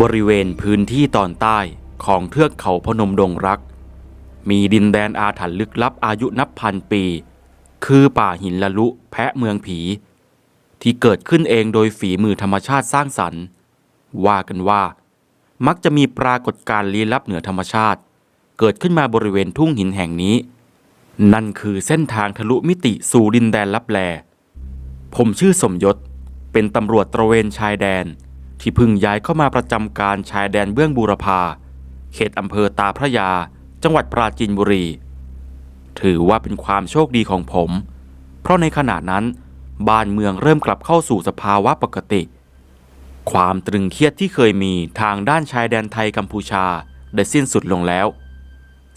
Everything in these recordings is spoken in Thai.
บริเวณพื้นที่ตอนใต้ของเทือกเขาพนมดงรัก มีดินแดนอาถรรพ์ลึกลับอายุนับพันปี คือป่าหินละลุแพะเมืองผี ที่เกิดขึ้นเองโดยฝีมือธรรมชาติสร้างสรรค์ ว่ากันว่า มักจะมีปรากฏการณ์ลี้ลับเหนือธรรมชาติ เกิดขึ้นมาบริเวณทุ่งหินแห่งนี้ นั่นคือเส้นทางทะลุมิติสู่ดินแดนลับแลผมชื่อสมยศเป็นตำรวจตระเวนชายแดน ที่พิ่งย้ายเข้ามาประจำการชายแดนเบื้องบูรพา เขตอำเภอตาพระยา จังหวัดปราจีนบุรี ถือว่าเป็นความโชคดีของผม เพราะในขณะนั้น บ้านเมืองเริ่มกลับเข้าสู่สภาวะปกติ ความตรึงเครียดที่เคยมีทางด้านชายแดนไทยกัมพูชาได้สิ้นสุดลงแล้ว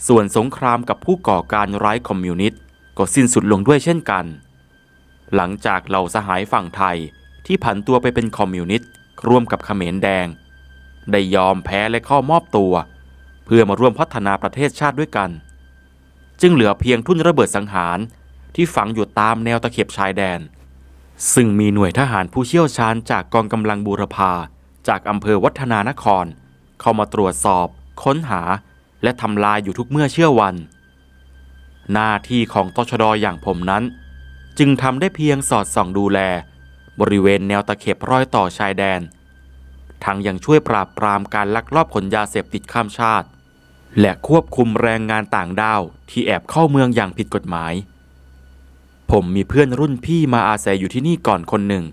ส่วนสงครามกับผู้ก่อการร้ายคอมมิวนิสต์ก็สิ้นสุดลงด้วยเช่นกัน หลังจากเหล่าสหายฝั่งไทยที่ผันตัวไปเป็นคอมมิวนิสต์ ร่วมกับเขมรแดง ได้ยอมแพ้และเข้ามอบตัว เพื่อมาร่วมพัฒนาประเทศชาติด้วยกัน จึงเหลือเพียงทุ่นระเบิดสังหารที่ฝังอยู่ตามแนวตะเข็บชายแดน ซึ่งมีหน่วยทหารผู้เชี่ยวชาญจากกองกำลังบูรพาจากอำเภอวัฒนานคร เข้ามาตรวจสอบ ค้นหา และทำลายอยู่ทุกเมื่อเชื่อวัน หน้าที่ของตชดอย่างผมนั้น จึงทำได้เพียงสอดส่องดูแล บริเวณแนวตะเข็บรอยต่อชายแดน ทั้งยังช่วยปราบปรามการลักลอบขนยาเสพติดข้ามชาติ และควบคุมแรงงานต่างด้าวที่แอบเข้าเมืองอย่างผิดกฎหมาย ผมมีเพื่อนรุ่นพี่มาอาศัยอยู่ที่นี่ก่อนคนหนึ่ง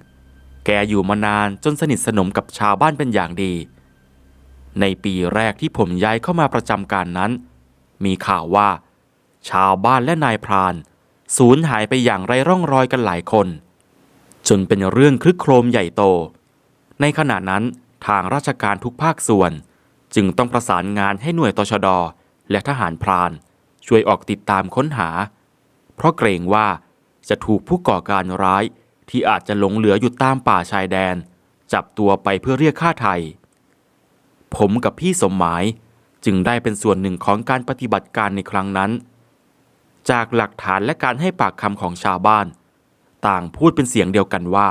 แกอยู่มานานจนสนิทสนมกับชาวบ้านเป็นอย่างดี ในปีแรกที่ผมย้ายเข้ามาประจำการนั้น มีข่าวว่า ชาวบ้านและนายพราน สูญหายไปอย่างไรร่องรอยกันหลายคน จนเป็นเรื่องคลึกโครมใหญ่โต ในขณะนั้นทางราชการทุกภาคส่วน จึงต้องประสานงานให้หน่วยตชด และทหารพราน ช่วยออกติดตามค้นหา เพราะเกรงว่าจะถูกผู้ก่อการร้ายที่อาจจะหลงเหลืออยู่ตามป่าชายแดน จับตัวไปเพื่อเรียกค่าไทย ผมกับพี่สมหมายจึงได้เป็นส่วนหนึ่งของการปฏิบัติการในครั้งนั้น จากหลักฐานและการให้ปากคำของชาวบ้าน ต่างพูดเป็นเสียงเดียวกันว่า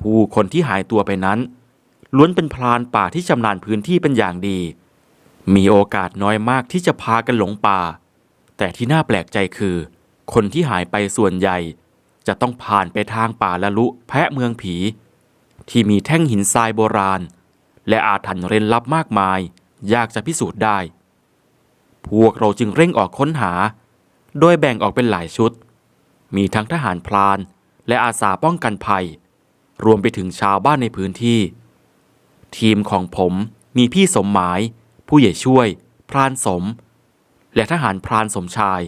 ผู้คนที่หายตัวไปนั้น ล้วนเป็นพรานป่าที่ชำนาญพื้นที่เป็นอย่างดี มีโอกาสน้อยมากที่จะพากันหลงป่า แต่ที่น่าแปลกใจคือ คนที่หายไปส่วนใหญ่ จะต้องผ่านไปทางป่าละลุแพะเมืองผี ที่มีแท่งหินทรายโบราณ และอาถรรพ์เร้นลับมากมาย ยากจะพิสูจน์ได้ พวกเราจึงเร่งออกค้นหา โดยแบ่งออกเป็นหลายชุดมีทั้งทหารพลาน และอาสาป้องกันภัย รวมไปถึงชาวบ้านในพื้นที่ ทีมของผมมีพี่สมหมาย ผู้ใหญ่ช่วย พรานสม และทหารพรานสมชาย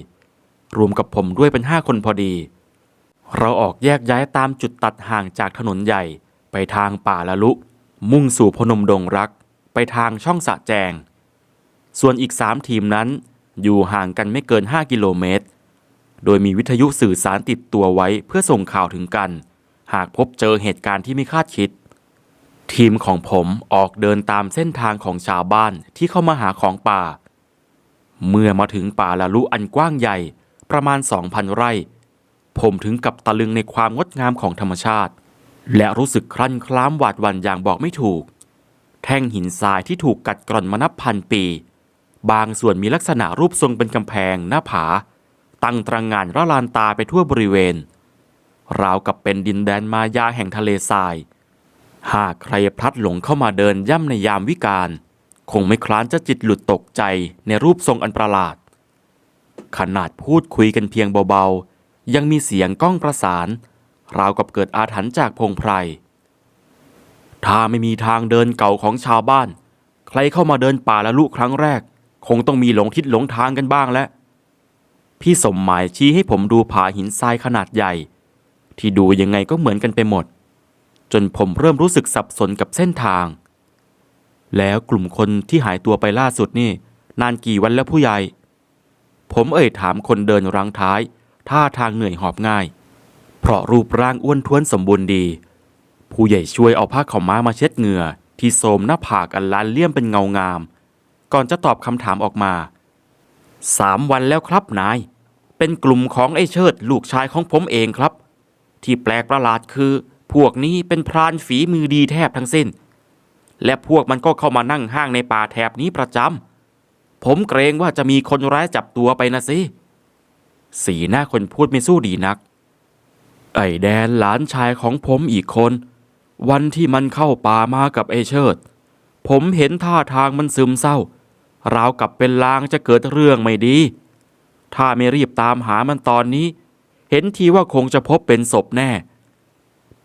รวมกับผมด้วยเป็นห้าคนพอดี เราออกแยกย้ายตามจุดตัดห่างจากถนนใหญ่ไปทางป่าละลุ มุ่งสู่พนมดงรัก ไปทางช่องสะแจง ส่วนอีกสามทีมนั้นอยู่ห่างกันไม่เกิน 5 กิโลเมตร โดยมีวิทยุสื่อสารติดตัวไว้เพื่อส่งข่าวถึงกัน หากพบเจอเหตุการณ์ที่ไม่คาดคิด ทีมของผมออกเดินตามเส้นทางของชาวบ้านที่เข้ามาหาของป่า เมื่อมาถึงป่าละลุอันกว้างใหญ่ประมาณ 2,000 ไร่ ผมถึงกับตะลึงในความงดงามของธรรมชาติ และรู้สึกคลั่นคล้ามหวาดหวั่นอย่างบอกไม่ถูก แท่งหินทรายที่ถูกกัดกร่อนมานับพันปี บางส่วนมีลักษณะรูปทรงเป็นกำแพงหน้าผา ตั้งตระงงานระลานตาไปทั่วบริเวณ ราวกับเป็นดินแดนมายาแห่งทะเลทราย หากใครพลัดหลงเข้ามาเดินย่ำในยามวิกาลคงไม่คลานจะจิตหลุดตกใจในรูปทรงอันประหลาด ขนาดพูดคุยกันเพียงเบาๆ ยังมีเสียงก้องประสาน ราวกับเกิดอาถรรพ์จากพงไพร ถ้าไม่มีทางเดินเก่าของชาวบ้าน ใครเข้ามาเดินป่าละลุครั้งแรก คงต้องมีหลงทิศหลงทางกันบ้างแล้ว พี่สมหมายชี้ให้ผมดูผาหินทรายขนาดใหญ่ ที่ดูยังไงก็เหมือนกันไปหมด จนผมเริ่มรู้สึกสับสนกับเส้นทาง แล้วกลุ่มคนที่หายตัวไปล่าสุดนี่ นานกี่วันแล้วผู้ใหญ่ ผมเอ่ยถามคนเดินรังท้าย ท่าทางเหนื่อยหอบง่าย เพราะรูปร่างอ้วนท้วนสมบูรณ์ดี ผู้ใหญ่ช่วยเอาผ้าขาวม้ามาเช็ดเหงื่อ ที่โสมหน้าผากอันล้านเลี่ยมเป็นเงางาม ก่อนจะตอบคำถามออกมา สามวันแล้วครับนาย เป็นกลุ่มของไอ้เชิดลูกชายของผมเองครับ ที่แปลกประหลาดคือ พวกนี้เป็นพรานฝีมือดีแทบทั้งสิ้น และพวกมันก็เข้ามานั่งห้างในป่าแถบนี้ประจำผมเกรงว่าจะมีคนร้ายจับตัวไปนะสิสีหน้าคนพูดไม่สู้ดีนัก ไอ้แดนหลานชายของผมอีกคน วันที่มันเข้าป่ามากับไอเชิด ผมเห็นท่าทางมันซึมเศร้า ราวกับเป็นลางจะเกิดเรื่องไม่ดี ถ้าไม่รีบตามหามันตอนนี้ เห็นทีว่าคงจะพบเป็นศพแน่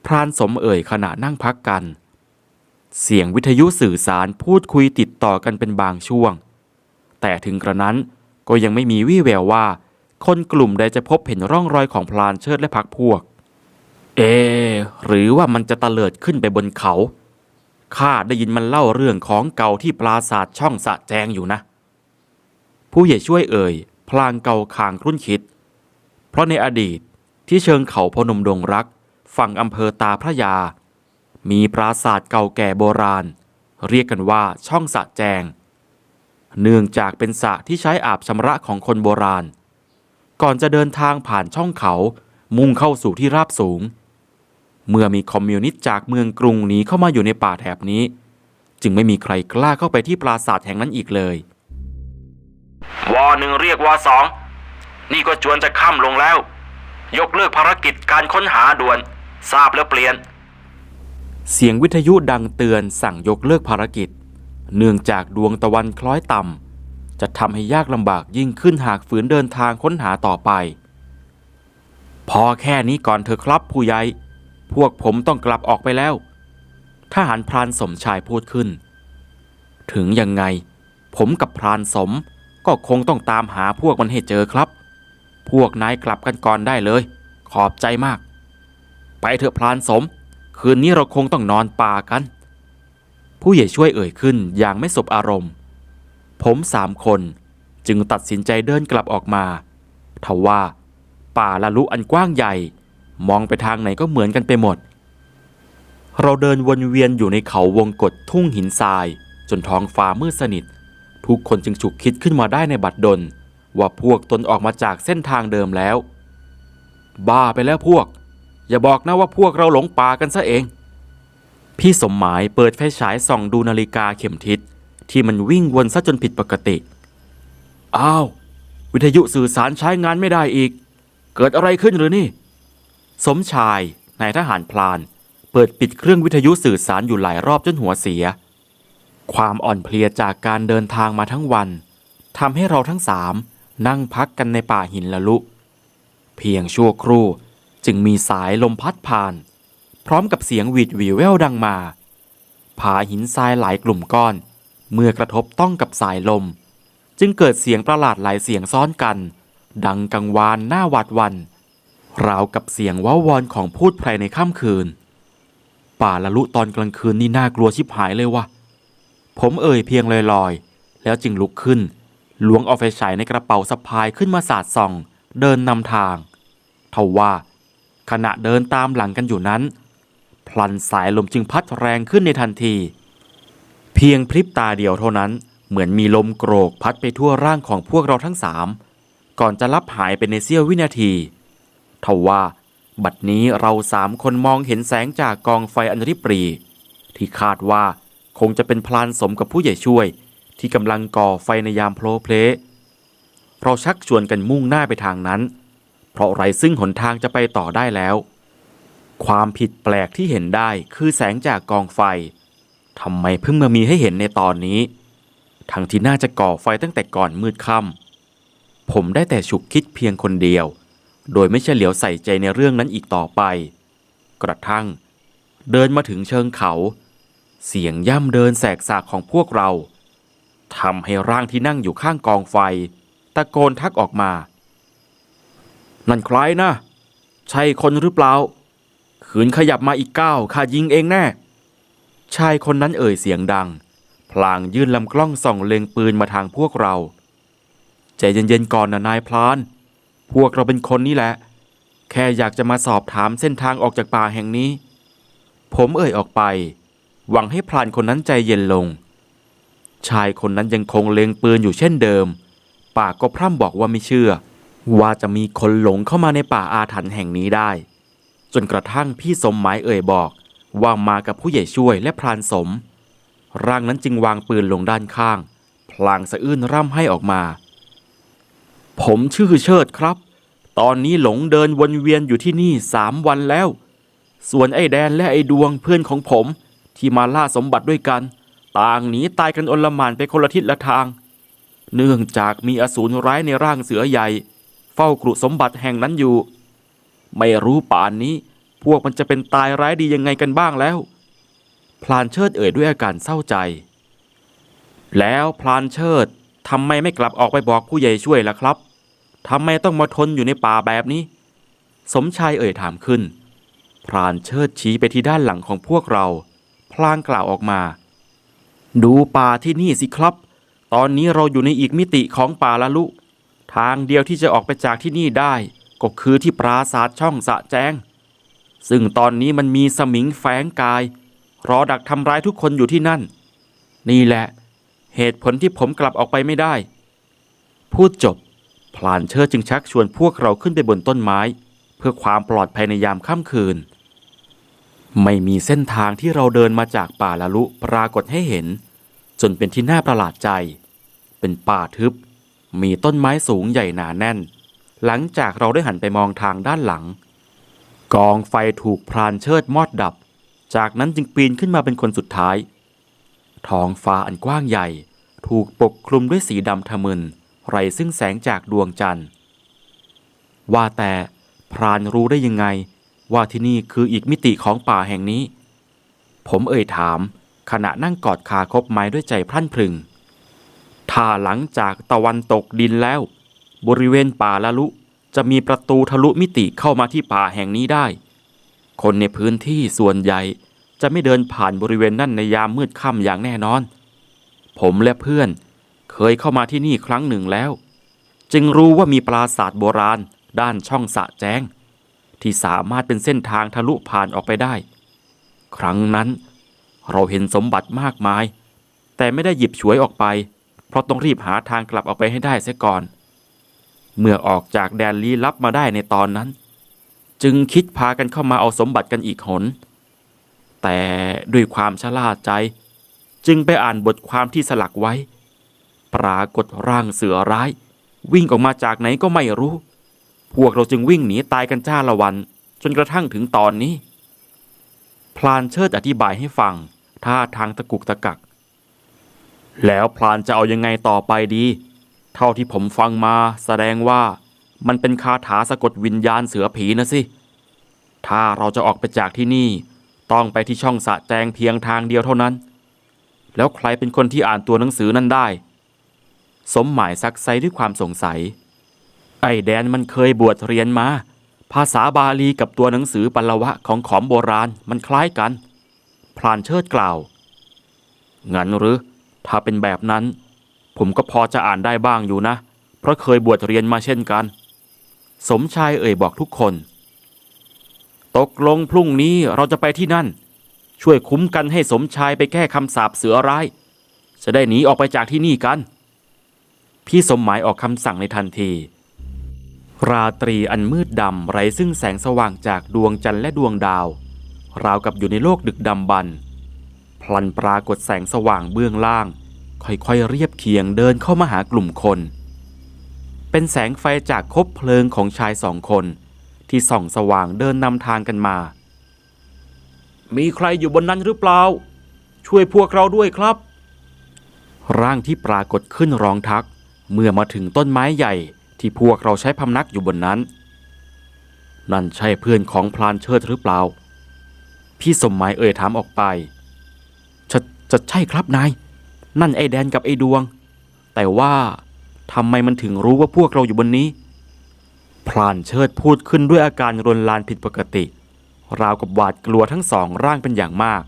พรานสมเอ่ยขณะนั่งพักกัน เสียงวิทยุสื่อสารพูดคุยติดต่อกันเป็นบางช่วง แต่ถึงกระนั้นก็ยังไม่มีวี่แววว่า คนกลุ่มใดจะพบเห็นร่องรอยของพลานเชิดและพักพวก เอ หรือว่ามันจะตะเลิดขึ้นไปบนเขา ข้าได้ยินมันเล่าเรื่องของเก่าที่ปราสาทช่องสะแจงอยู่นะ ผู้ใหญ่ช่วยเอ่ย พลางเกาคางครุ่นคิด เพราะในอดีตที่เชิงเขาพนมดงรัก ฝั่งอำเภอตาพระยา มีปราสาทเก่าแก่โบราณ เรียกกันว่าช่องสะแจง เนื่องจากเป็นสระที่ใช้อาบชำระของคนโบราณ ก่อนจะเดินทางผ่านช่องเขามุ่งเข้าสู่ที่ราบสูง เมื่อมีคอมมิวนิสต์จากเมืองกรุงหนีเข้ามาอยู่ในป่าแถบนี้ จึงไม่มีใครกล้าเข้าไปที่ปราสาทแห่งนั้นอีกเลยวอหนึ่งเรียกวอสองนี่ก็จวนจะค่ำลงแล้ว ยกเลิกภารกิจการค้นหาด่วน ทราบแล้วเปลี่ยน เสียงวิทยุดังเตือนสั่งยกเลิกภารกิจ เนื่องจากดวงตะวันคล้อยต่ำจะทำให้ยากลำบากยิ่งขึ้นหากฝืนเดินทางค้นหาต่อไป พอแค่นี้ก่อนเถอะครับผู้ใหญ่ พวกผมต้องกลับออกไปแล้วทหารพรานสมชายพูดขึ้น ถึงยังไง ผมกับพรานสมก็คงต้องตามหาพวกมันให้เจอครับ พวกนายกลับกันก่อนได้เลย ขอบใจมาก ไปเถอะพรานสม คืนนี้เราคงต้องนอนป่ากัน ผู้ใหญ่ช่วยเอ่ยขึ้นอย่างไม่สบอารมณ์ ผมสามคนจึงตัดสินใจเดินกลับออกมาทว่าป่าละลุอันกว้างใหญ่ มองไปทางไหนก็เหมือนกันไปหมด เราเดินวนเวียนอยู่ในเขาวงกฏทุ่งหินทราย จนท้องฟ้ามืดสนิท ทุกคนจึงฉุกคิดขึ้นมาได้ในบัดดล ว่าพวกตนออกมาจากเส้นทางเดิมแล้ว บ้าไปแล้วพวก อย่าบอกนะว่าพวกเราหลงป่ากันซะเอง พี่สมหมายเปิดไฟฉายส่องดูนาฬิกาเข็มทิศที่มันวิ่งวนซะจนผิดปกติ อ้าว วิทยุสื่อสารใช้งานไม่ได้อีก เกิดอะไรขึ้นหรือนี่ สมชายนายทหารพลาน เปิดปิดเครื่องวิทยุสื่อสารอยู่หลายรอบจนหัวเสีย ความอ่อนเพลียจากการเดินทางมาทั้งวันทำให้เราทั้งสามนั่งพักกันในป่าหินละลุ เพียงชั่วครู่จึงมีสายลมพัดผ่าน พร้อมกับเสียงหวีดหวีแววดังมา ผาหินทรายหลายกลุ่มก้อน เมื่อกระทบต้องกับสายลม จึงเกิดเสียงประหลาดหลายเสียงซ้อนกัน ดังกังวานหน้าหวาดวัน ราวกับเสียงว้าวอนของพูดไพรในค่ำคืน ป่าละลุตอนกลางคืนนี่น่ากลัวชิบหายเลยวะผมเอ่ยเพียงลอยๆ แล้วจึงลุกขึ้นล้วงเอาไฟฉายในกระเป๋าสะพายขึ้นมาสาดส่อง เดินนำทางทว่าขณะเดินตามหลังกันอยู่นั้น พลันสายลมจึงพัดแรงขึ้นในทันที เพียงพริบตาเดียวเท่านั้น เหมือนมีลมโกรกพัดไปทั่วร่างของพวกเราทั้งสามก่อนจะลับหายไปในเสี้ยววินาที ทว่าบัดนี้เราสามคนมองเห็นแสงจากกองไฟอันริบรี ที่คาดว่าคงจะเป็นพลานสมกับผู้ใหญ่ช่วย ที่กำลังก่อไฟในยามโพลเพลเราชักชวนกันมุ่งหน้าไปทางนั้น เพราะไรซึ่งหนทางจะไปต่อได้แล้ว ความผิดแปลกที่เห็นได้คือแสงจากกองไฟทำไมเพิ่งมามีให้เห็นในตอนนี้ ทั้งที่น่าจะก่อไฟตั้งแต่ก่อนมืดค่ำผมได้แต่ฉุกคิดเพียงคนเดียว โดยไม่เฉลียวใส่ใจในเรื่องนั้นอีกต่อไป กระทั่ง เดินมาถึงเชิงเขา เสียงย่ำเดินแสกสากของพวกเราทำให้ร่างที่นั่งอยู่ข้างกองไฟ ตะโกนทักออกมา นั่นใครนะ ใช่คนหรือเปล่า ขืนขยับมาอีกก้าวข้ายิงเองแน่ ชายคนนั้นเอ่ยเสียงดัง พลางยื่นลำกล้องส่องเล็งปืนมาทางพวกเรา ใจเย็นๆก่อนนะนายพลาน พวกเราเป็นคนนี่แหละ แค่อยากจะมาสอบถามเส้นทางออกจากป่าแห่งนี้ ผมเอ่ยออกไป หวังให้พลานคนนั้นใจเย็นลง ชายคนนั้นยังคงเล็งปืนอยู่เช่นเดิม ปากก็พร่ำบอกว่าไม่เชื่อ ว่าจะมีคนหลงเข้ามาในป่าอาถรรพ์แห่งนี้ได้ จนกระทั่งพี่สมหมายเอ่ยบอก ว่ามากับผู้ใหญ่ช่วยและพรานสม ร่างนั้นจึงวางปืนลงด้านข้าง พลางสะอื้นร่ำให้ออกมา ผมชื่อเชิดครับ ตอนนี้หลงเดินวนเวียนอยู่ที่นี่สามวันแล้ว ส่วนไอ้แดนและไอ้ดวงเพื่อนของผม ที่มาล่าสมบัติด้วยกัน ต่างหนีตายกันอนลหม่านไปคนละทิศละทาง เนื่องจากมีอสูรร้ายในร่างเสือใหญ่ เฝ้ากรุสมบัติแห่งนั้นอยู่ ไม่รู้ป่านนี้ พวกมันจะเป็นตายร้ายดียังไงกันบ้างแล้ว พลานเชิดเอ่ยด้วยอาการเศร้าใจ แล้วพลานเชิดทำไมไม่กลับออกไปบอกผู้ใหญ่ช่วยล่ะครับ ทำไมต้องมาทนอยู่ในป่าแบบนี้ สมชายเอ่ยถามขึ้น พรานเชิดชี้ไปที่ด้านหลังของพวกเรา พลางกล่าวออกมา ดูป่าที่นี่สิครับ ตอนนี้เราอยู่ในอีกมิติของป่าละลุ ทางเดียวที่จะออกไปจากที่นี่ได้ ก็คือที่ปราสาทช่องสะแจง ซึ่งตอนนี้มันมีสมิงแฝงกาย รอดักทำร้ายทุกคนอยู่ที่นั่น นี่แหละ เหตุผลที่ผมกลับออกไปไม่ได้ พูดจบ พลานเชิดจึงชักชวนพวกเราขึ้นไปบนต้นไม้ เพื่อความปลอดภัยในยามค่ำคืน ไม่มีเส้นทางที่เราเดินมาจากป่าละลุปรากฏให้เห็น จนเป็นที่น่าประหลาดใจ เป็นป่าทึบ มีต้นไม้สูงใหญ่หนาแน่น หลังจากเราได้หันไปมองทางด้านหลัง กองไฟถูกพรานเชิดมอดดับ จากนั้นจึงปีนขึ้นมาเป็นคนสุดท้าย ท้องฟ้าอันกว้างใหญ่ ถูกปกคลุมด้วยสีดำทะมึน ไรซึ่งแสงจากดวงจันทร์ ว่าแต่พรานรู้ได้ยังไง ว่าที่นี่คืออีกมิติของป่าแห่งนี้ ผมเอ่ยถาม ขณะนั่งกอดคาคบไม้ด้วยใจพรั่นพรึง ถ้าหลังจากตะวันตกดินแล้ว บริเวณป่าละลุจะมีประตูทะลุมิติเข้ามาที่ป่าแห่งนี้ได้ คนในพื้นที่ส่วนใหญ่จะไม่เดินผ่านบริเวณนั่นในยามมืดค่ำอย่างแน่นอน ผมและเพื่อน เคยเข้ามาที่นี่ครั้งหนึ่งแล้ว จึงรู้ว่ามีปราสาทโบราณ ด้านช่องสะแจ้ง ที่สามารถเป็นเส้นทางทะลุผ่านออกไปได้ ครั้งนั้น เราเห็นสมบัติมากมาย แต่ไม่ได้หยิบฉวยออกไป เพราะต้องรีบหาทางกลับออกไปให้ได้เสียก่อน เมื่อออกจากแดนลี้ลับมาได้ในตอนนั้น จึงคิดพากันเข้ามาเอาสมบัติกันอีกหน แต่ด้วยความชะล่าใจ จึงไปอ่านบทความที่สลักไว้ ปรากฏร่างเสือร้าย วิ่งออกมาจากไหนก็ไม่รู้ พวกเราจึงวิ่งหนีตายกันจ้าละวัน จนกระทั่งถึงตอนนี้ พลานเชิดอธิบายให้ฟังท่าทางตะกุกตะกัก แล้วพลานจะเอายังไงต่อไปดี เท่าที่ผมฟังมาแสดงว่ามันเป็นคาถาสะกดวิญญาณเสือผีนะสิ ถ้าเราจะออกไปจากที่นี่ ต้องไปที่ช่องสะแจงเพียงทางเดียวเท่านั้น แล้วใครเป็นคนที่อ่านตัวหนังสือนั้นได้ สมหมายซักไซด้วยความสงสัย ไอ้แดนมันเคยบวชเรียนมา ภาษาบาลีกับตัวหนังสือปัลวะของขอมโบราณมันคล้ายกันพลานเชิดกล่าว งั้นหรือ ถ้าเป็นแบบนั้น ผมก็พอจะอ่านได้บ้างอยู่นะ เพราะเคยบวชเรียนมาเช่นกัน สมชายเอ่ยบอกทุกคน ตกลงพรุ่งนี้เราจะไปที่นั่น ช่วยคุ้มกันให้สมชายไปแก้คำสาปเสือร้ายจะได้หนีออกไปจากที่นี่กัน พี่สมหมายออกคำสั่งในทันที ราตรีอันมืดดำไร้ซึ่งแสงสว่างจากดวงจันทร์และดวงดาว ราวกับอยู่ในโลกดึกดำบรรพลันปรากฏแสงสว่างเบื้องล่าง ค่อยๆเรียบเคียงเดินเข้ามาหากลุ่มคน เป็นแสงไฟจากคบเพลิงของชายสองคน ที่ส่องสว่างเดินนำทางกันมา มีใครอยู่บนนั้นหรือเปล่า ช่วยพวกเราด้วยครับ ร่างที่ปรากฏขึ้นร้องทัก เมื่อมาถึงต้นไม้ใหญ่ที่พวกเราใช้พำนักอยู่บนนั้น นั่นใช่เพื่อนของพลานเชิดหรือเปล่า พี่สมหมายเอ่ยถามออกไป จะจะใช่ครับนาย นั่นไอ้แดนกับไอ้ดวง แต่ว่าทำไมมันถึงรู้ว่าพวกเราอยู่บนนี้ พลานเชิดพูดขึ้นด้วยอาการรนลานผิดปกติ ราวกับหวาดกลัวทั้งสองร่างเป็นอย่างมาก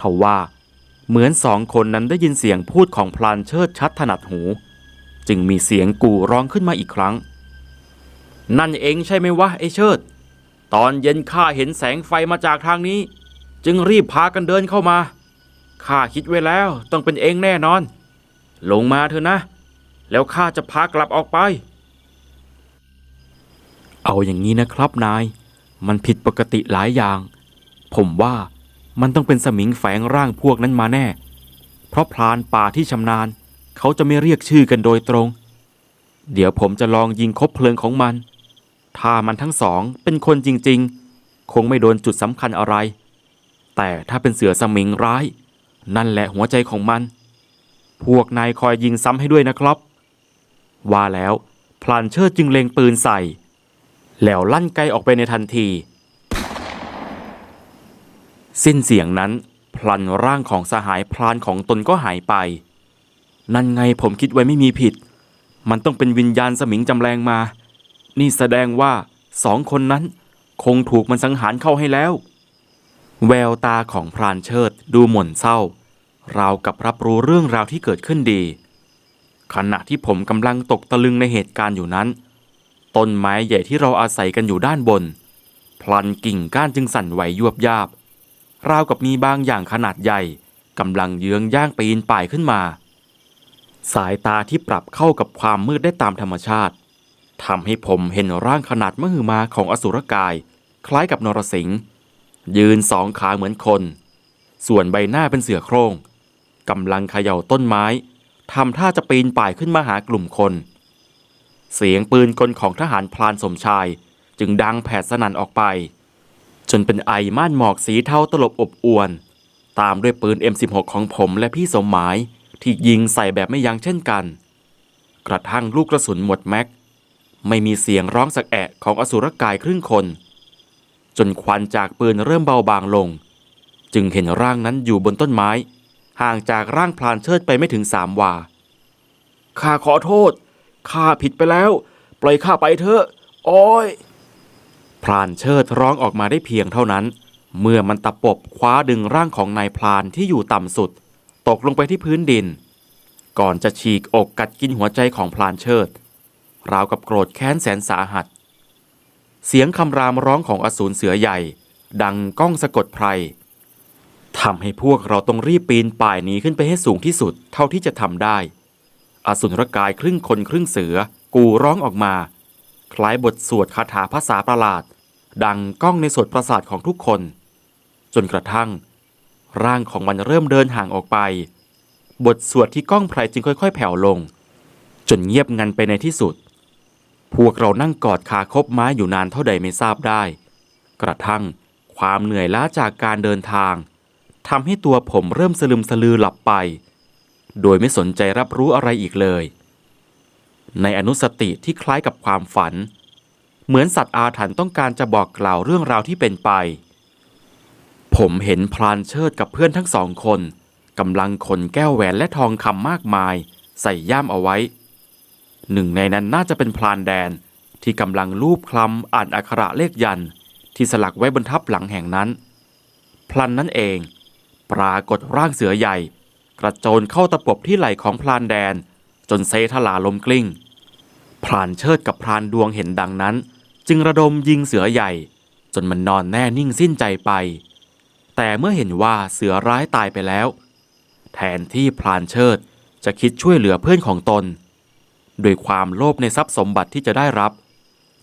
ทว่าเหมือนสองคนนั้นได้ยินเสียงพูดของพลานเชิดชัดถนัดหู จึงมีเสียงกู่ร้องขึ้นมาอีกครั้ง นั่นเองใช่ไหมวะไอเชิด ตอนเย็นข้าเห็นแสงไฟมาจากทางนี้ จึงรีบพากันเดินเข้ามาข้าคิดไว้แล้วต้องเป็นเองแน่นอน ลงมาเถอะนะ แล้วข้าจะพากลับออกไป เอาอย่างนี้นะครับนาย มันผิดปกติหลายอย่าง ผมว่ามันต้องเป็นสมิงแฝงร่างพวกนั้นมาแน่ เพราะพรานป่าที่ชำนาญ เขาจะไม่เรียกชื่อกันโดยตรง เดี๋ยวผมจะลองยิงคบเพลิงของมัน ถ้ามันทั้งสองเป็นคนจริงๆ คงไม่โดนจุดสำคัญอะไร แต่ถ้าเป็นเสือสมิงร้าย นั่นแหละหัวใจของมัน พวกนายคอยยิงซ้ำให้ด้วยนะครับ ว่าแล้วพลานเชิดจึงเล็งปืนใส่ แล้วลั่นไกออกไปในทันที สิ้นเสียงนั้นพลันร่างของสหายพรานของตนก็หายไป นั่นไงผมคิดไว้ไม่มีผิด มันต้องเป็นวิญญาณสมิงจำแรงมา นี่แสดงว่าสองคนนั้น คงถูกมันสังหารเข้าให้แล้ว แววตาของพรานเชิดดูหม่นเศร้า ราวกับรับรู้เรื่องราวที่เกิดขึ้นดี ขณะที่ผมกำลังตกตะลึงในเหตุการณ์อยู่นั้น ต้นไม้ใหญ่ที่เราอาศัยกันอยู่ด้านบน พลันกิ่งก้านจึงสั่นไหวยวบยาบ ราวกับมีบางอย่างขนาดใหญ่กำลังเยื้องย่างปีนป่ายขึ้นมา สายตาที่ปรับเข้ากับความมืดได้ตามธรรมชาติทำให้ผมเห็นร่างขนาดมหึมาของอสุรกาย คล้ายกับนรสิงห์ยืนสองขาเหมือนคน ส่วนใบหน้าเป็นเสือโคร่งกำลังเขย่าต้นไม้ทำท่าจะปีนป่ายขึ้นมาหากลุ่มคน เสียงปืนกลของทหารพลานสมชาย จึงดังแผดสนั่นออกไป จนเป็นไอม่านหมอกสีเทาตลบอบอวน ตามด้วยปืน M16 ของผมและพี่สมหมาย ที่ยิงใส่แบบไม่ยั้งเช่นกัน กระทั่งลูกกระสุนหมดแม็ก ไม่มีเสียงร้องสักแอะของอสุรกายครึ่งคน จนควันจากปืนเริ่มเบาบางลง จึงเห็นร่างนั้นอยู่บนต้นไม้ ห่างจากร่างพลานเชิดไปไม่ถึงสามวาข้าขอโทษข้าผิดไปแล้ว ปล่อยข้าไปเถอะโอ้ยพรานเชิดร้องออกมาได้เพียงเท่านั้น เมื่อมันตะปบคว้าดึงร่างของนายพลานที่อยู่ต่ำสุด ตกลงไปที่พื้นดิน ก่อนจะฉีกอกกัดกินหัวใจของพลานเชิด ราวกับโกรธแค้นแสนสาหัส เสียงคำรามร้องของอสูรเสือใหญ่ ดังก้องสะกดไพรทำให้พวกเราต้องรีบปีนป่ายหนีขึ้นไปให้สูงที่สุดเท่าที่จะทำได้ อสุรกายครึ่งคนครึ่งเสือกูร้องออกมา คล้ายบทสวดคาถาภาษาประหลาด ดังก้องในโสดประสาทของทุกคน จนกระทั่ง ร่างของมันเริ่มเดินห่างออกไป บทสวดที่ก้องไพรจึงค่อย ๆ แผ่วลง จนเงียบงันไปในที่สุด พวกเรานั่งกอดคาคบไม้อยู่นานเท่าใดไม่ทราบได้ กระทั่งความเหนื่อยล้าจากการเดินทางทำให้ตัวผมเริ่มสลึมสลือหลับไป โดยไม่สนใจรับรู้อะไรอีกเลย ในอนุสติที่คล้ายกับความฝัน เหมือนสัตว์อาถรรพ์ต้องการจะบอกกล่าวเรื่องราวที่เป็นไป ผมเห็นพรานเชิดกับเพื่อนทั้งสองคนกำลังขนแก้วแหวนและทองคำมากมาย ใส่ย่ามเอาไว้ หนึ่งในนั้นน่าจะเป็นพรานแดนที่กำลังลูบคลำอ่านอักขระเลขยันที่สลักไว้บนทับหลังแห่งนั้น พลันนั้นเอง ปรากฏร่างเสือใหญ่ กระโจนเข้าตะปบที่ไหล่ของพลานแดน จนเซทลาลมกลิ้ง พรานเชิดกับพรานดวงเห็นดังนั้น จึงระดมยิงเสือใหญ่ จนมันนอนแน่นิ่งสิ้นใจไป แต่เมื่อเห็นว่าเสือร้ายตายไปแล้ว แทนที่พรานเชิดจะคิดช่วยเหลือเพื่อนของตน โดยความโลภในทรัพย์สมบัติที่จะได้รับ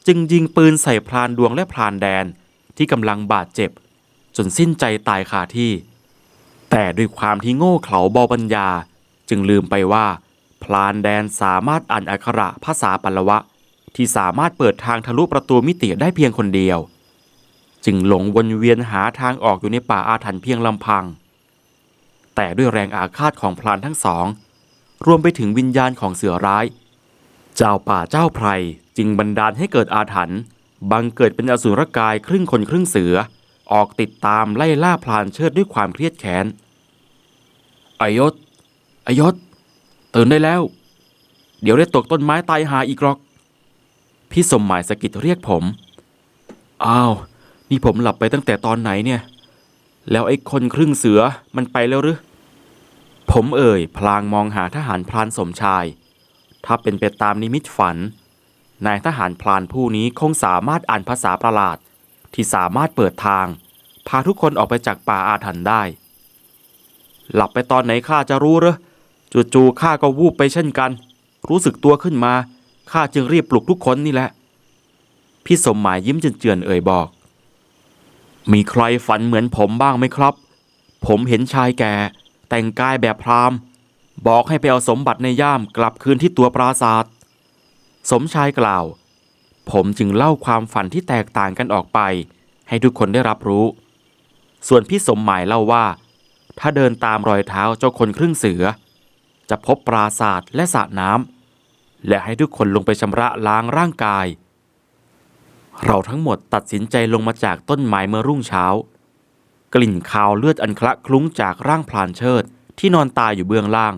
จึงยิงปืนใส่พรานดวงและพรานแดนที่กำลังบาดเจ็บ จนสิ้นใจตายคาที่ แต่ด้วยความที่โง่เขลาเบาปัญญา จึงลืมไปว่า พลานแดนสามารถอ่านอักขระภาษาปัลลวะ ที่สามารถเปิดทางทะลุประตูมิติได้เพียงคนเดียว จึงหลงวนเวียนหาทางออกอยู่ในป่าอาถรรพ์เพียงลำพัง แต่ด้วยแรงอาฆาตของพลานทั้งสอง รวมไปถึงวิญญาณของเสือร้าย เจ้าป่าเจ้าไพรจึงบันดาลให้เกิดอาถรรพ์บังเกิดเป็นอสุรกายครึ่งคนครึ่งเสือ ออกติดตามไล่ล่าพลานเชิดด้วยความเครียดแค้นอายศอายศตื่นได้แล้ว เดี๋ยวได้ตกต้นไม้ตายหาอีกหรอก พี่สมหมายสะกิดเรียกผม อ้าว นี่ผมหลับไปตั้งแต่ตอนไหนเนี่ย แล้วไอ้คนครึ่งเสือมันไปแล้วหรือผมเอ่ย พลางมองหาทหารพรานสมชาย ถ้าเป็นไปตามนิมิตฝัน นายทหารพลานผู้นี้คงสามารถอ่านภาษาประหลาด ที่สามารถเปิดทาง พาทุกคนออกไปจากป่าอาถรรพ์ได้ หลับไปตอนไหนข้าจะรู้เหรอจู่ๆข้าก็วูบไปเช่นกัน รู้สึกตัวขึ้นมาข้าจึงรีบปลุกทุกคนนี่แหละ พี่สมหมายยิ้มเจือนๆเอ่ยบอก มีใครฝันเหมือนผมบ้างไหมครับ ผมเห็นชายแก่ แต่งกายแบบพราหมณ์ บอกให้ไปเอาสมบัติในย่ามกลับคืนที่ตัวปราศาสตร์สมชายกล่าว ผมจึงเล่าความฝันที่แตกต่างกันออกไป ให้ทุกคนได้รับรู้ ส่วนพี่สมหมายเล่าว่า ถ้าเดินตามรอยเท้าเจ้าคนครึ่งเสือ จะพบปราศาสตร์และสระน้ำและให้ทุกคนลงไปชำระล้างร่างกาย เราทั้งหมดตัดสินใจลงมาจากต้นไม้เมื่อรุ่งเช้า กลิ่นคาวเลือดอันคละคลุ้งจากร่างพลานเชิดที่นอนตายอยู่เบื้องล่าง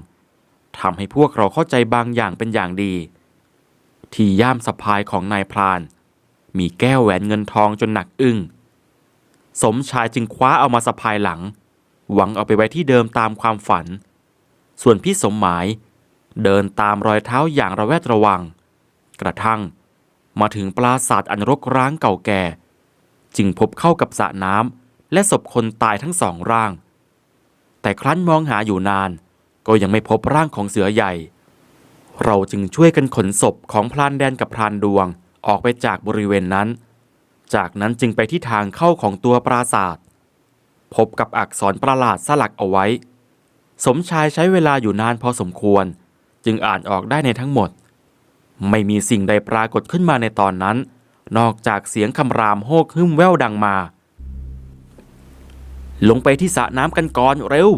ทำให้พวกเราเข้าใจบางอย่างเป็นอย่างดี ที่ย่ามสะพายของนายพราน มีแก้วแหวนเงินทองจนหนักอึ้งสมชายจึงคว้าเอามาสะพายหลัง หวังเอาไปไว้ที่เดิมตามความฝัน ส่วนพี่สมหมาย เดินตามรอยเท้าอย่างระแวดระวัง กระทั่ง มาถึงปราสาทอันรกร้างเก่าแก่ จึงพบเข้ากับสระน้ำและศพคนตายทั้งสองร่าง แต่ครั้นมองหาอยู่นาน ก็ยังไม่พบร่างของเสือใหญ่ เราจึงช่วยกันขนศพของพลานแดนกับพลานดวงออกไปจากบริเวณนั้น จากนั้นจึงไปที่ทางเข้าของตัวปราสาทพบกับอักษรประหลาดสลักเอาไว้ สมชายใช้เวลาอยู่นานพอสมควร จึงอ่านออกได้ในทั้งหมด ไม่มีสิ่งใดปรากฏขึ้นมาในตอนนั้น นอกจากเสียงคำรามโฮกหึ่มแว่วดังมา ลงไปที่สระน้ำกันก่อนเร็ว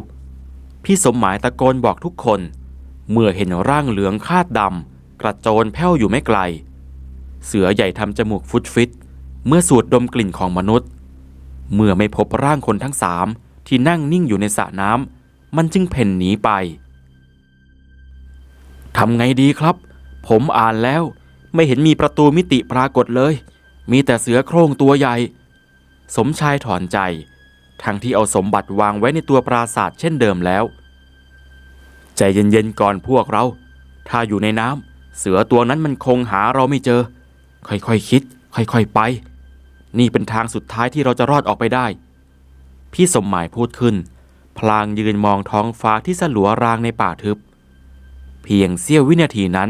พี่สมหมายตะโกนบอกทุกคน เมื่อเห็นร่างเหลืองคาดดำกระโจนแผ่วอยู่ไม่ไกล เสือใหญ่ทำจมูกฟุดฟิต เมื่อสูดดมกลิ่นของมนุษย์ เมื่อไม่พบร่างคนทั้งสามที่นั่งนิ่งอยู่ในสระน้ำมันจึงเพ่นหนีไปทำไงดีครับ ผมอ่านแล้ว ไม่เห็นมีประตูมิติปรากฏเลย มีแต่เสือโคร่งตัวใหญ่ สมชายถอนใจ ทั้งที่เอาสมบัติวางไว้ในตัวปราสาทเช่นเดิมแล้ว ใจเย็นๆก่อนพวกเรา ถ้าอยู่ในน้ำเสือตัวนั้นมันคงหาเราไม่เจอ ค่อยๆคคิด ค่อยๆไป นี่เป็นทางสุดท้ายที่เราจะรอดออกไปได้ พี่สมหมายพูดขึ้น พลางยืนมองท้องฟ้าที่สลัวรางในป่าทึบ เพียงเสี้ยววินาทีนั้น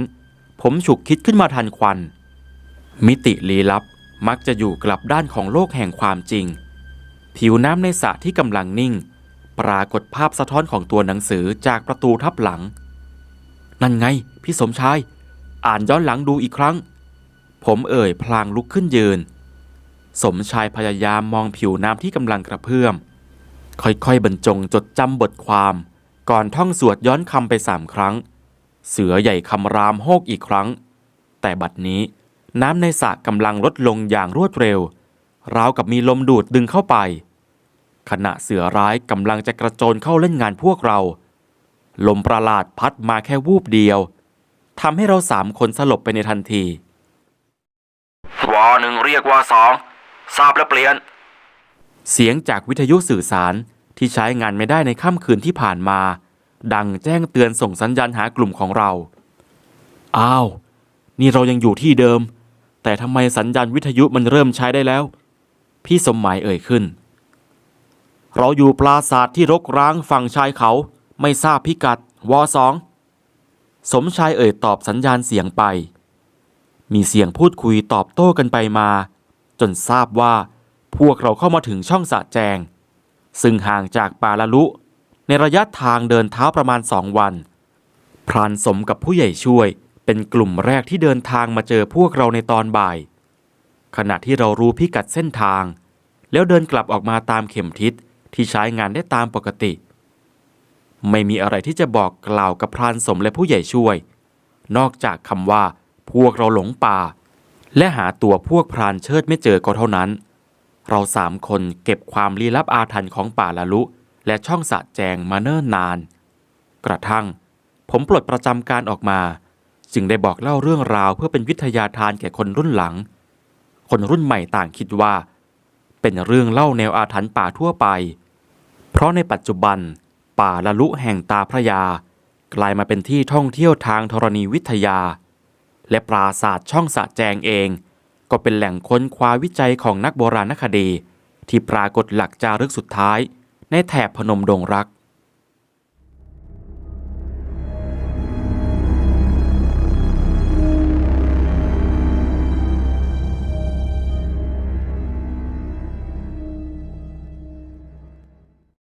ผมฉุกคิดขึ้นมาทันควัน มิติลี้ลับมักจะอยู่กลับด้านของโลกแห่งความจริง ผิวน้ำในสระที่กำลังนิ่ง ปรากฏภาพสะท้อนของตัวหนังสือจากประตูทับหลัง นั่นไง พี่สมชาย อ่านย้อนหลังดูอีกครั้ง ผมเอ่ยพลางลุกขึ้นยืน สมชายพยายามมองผิวน้ำที่กำลังกระเพื่อม ค่อยๆบรรจงจดจำบทความ ก่อนท่องสวดย้อนคำไปสามครั้ง เสือใหญ่คำรามโฮกอีกครั้ง แต่บัดนี้น้ำในสระกำลังลดลงอย่างรวดเร็ว ราวกับมีลมดูดดึงเข้าไป ขณะเสือร้ายกำลังจะกระโจนเข้าเล่นงานพวกเรา ลมประหลาดพัดมาแค่วูบเดียวทำให้เราสามคนสลบไปในทันทีวอหนึ่งเรียกว่าสองทราบแล้วเปลี่ยน เสียงจากวิทยุสื่อสารที่ใช้งานไม่ได้ในค่ำคืนที่ผ่านมา ดังแจ้งเตือนส่งสัญญาณหากลุ่มของเรา อ้าว นี่เรายังอยู่ที่เดิม แต่ทำไมสัญญาณวิทยุมันเริ่มใช้ได้แล้ว พี่สมหมายเอ่ยขึ้น เราอยู่ปราสาทที่รกร้างฝั่งชายเขา ไม่ทราบพิกัดวอสอง สมชายเอ่ยตอบสัญญาณเสียงไป มีเสียงพูดคุยตอบโต้กันไปมา จนทราบว่าพวกเราเข้ามาถึงช่องสะแจง ซึ่งห่างจากป่าละลุ ในระยะทางเดินเท้าประมาณสองวัน พรานสมกับผู้ใหญ่ช่วย เป็นกลุ่มแรกที่เดินทางมาเจอพวกเราในตอนบ่าย ขณะที่เรารู้พิกัดเส้นทาง แล้วเดินกลับออกมาตามเข็มทิศที่ใช้งานได้ตามปกติ ไม่มีอะไรที่จะบอกกล่าวกับพรานสมและผู้ใหญ่ช่วย นอกจากคำว่า พวกเราหลงป่า และหาตัวพวกพรานเชิดไม่เจอก็เท่านั้น เราสามคนเก็บความลี้ลับอาถรรพ์ของป่าละลุ และช่องสะแจงมาเนิ่นนาน กระทั่ง ผมปลดประจำการออกมา จึงได้บอกเล่าเรื่องราวเพื่อเป็นวิทยาทานแก่คนรุ่นหลัง คนรุ่นใหม่ต่างคิดว่า เป็นเรื่องเล่าแนวอาถรรพ์ป่าทั่วไป เพราะในปัจจุบัน ป่าละลุแห่งตาพระยา กลายมาเป็นที่ท่องเที่ยวทางธรณีวิทยา และปราศาสตร์ช่องสะแจงเอง ก็เป็นแหล่งค้นคว้าวิจัยของนักโบราณคดี ที่ปรากฏหลักจารึกสุดท้าย ในแถบพนมดงรัก